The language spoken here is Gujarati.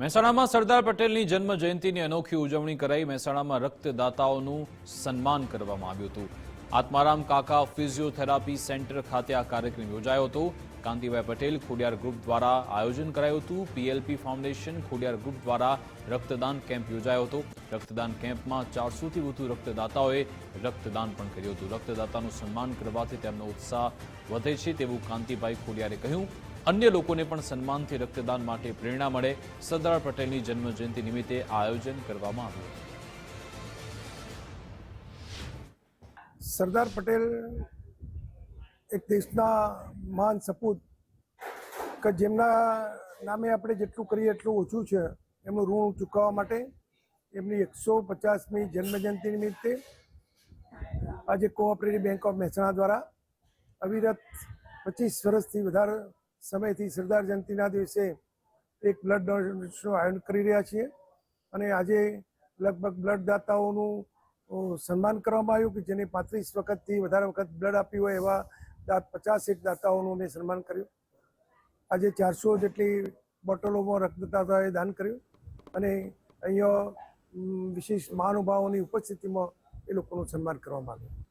મહેસાણામાં સરદાર પટેલની જન્મ જયંતિની અનોખી ઉજવણી કરાઈ મહેસાણામાં રક્તદાતાઓનું સન્માન કરવામાં આવ્યું હતું. આત્મારામ કાકા ફિઝિયોથેરાપી સેન્ટર ખાતે આ કાર્યક્રમ યોજાયો હતો. કાંતિભાઈ પટેલ ખોડિયાર ગ્રુપ દ્વારા આયોજન કરાયું હતું. પીએલપી ફાઉન્ડેશન ખોડિયાર ગ્રુપ દ્વારા રક્તદાન કેમ્પ યોજાયો હતો. રક્તદાન કેમ્પમાં ચારસોથી વધુ રક્તદાતાઓએ રક્તદાન પણ કર્યું હતું. રક્તદાતાનું સન્માન કરવાથી તેમનો ઉત્સાહ વધે છે તેવું કાંતિભાઈ ખોડિયારે કહ્યું. અન્ય લોકોને પણ સન્માનથી રક્તદાન માટે પ્રેરણા મળે. સરદાર પટેલની જન્મજયંતિ નિમિત્તે આયોજન કરવામાં આવ્યું. સરદાર પટેલ એક દેશના મહાન સપૂત કે જેમના નામે આપણે જેટલું કરીએ એટલું ઓછું છે. એમનું ઋણ ચૂકવવા માટે એમની એકસો પચાસમી જન્મજયંતિ નિમિત્તે આજે કોઓપરેટિવ બેંક ઓફ મહેસાણા દ્વારા અવિરત પચીસ વર્ષથી વધારે સમયથી સરદાર જયંતિના દિવસે એક બ્લડ ડોનેશનનું આયોજન કરી રહ્યા છીએ. અને આજે લગભગ બ્લડ દાતાઓનું સન્માન કરવામાં આવ્યું કે જેને પાંત્રીસ વખતથી વધારે વખત બ્લડ આપ્યું હોય એવા પચાસ એક દાતાઓનું મેં સન્માન કર્યું. આજે ચારસો જેટલી બોટલોમાં રક્તદાતાઓએ દાન કર્યું. અને અહીંયા વિશેષ મહાનુભાવોની ઉપસ્થિતિમાં એ લોકોનું સન્માન કરવામાં આવ્યું.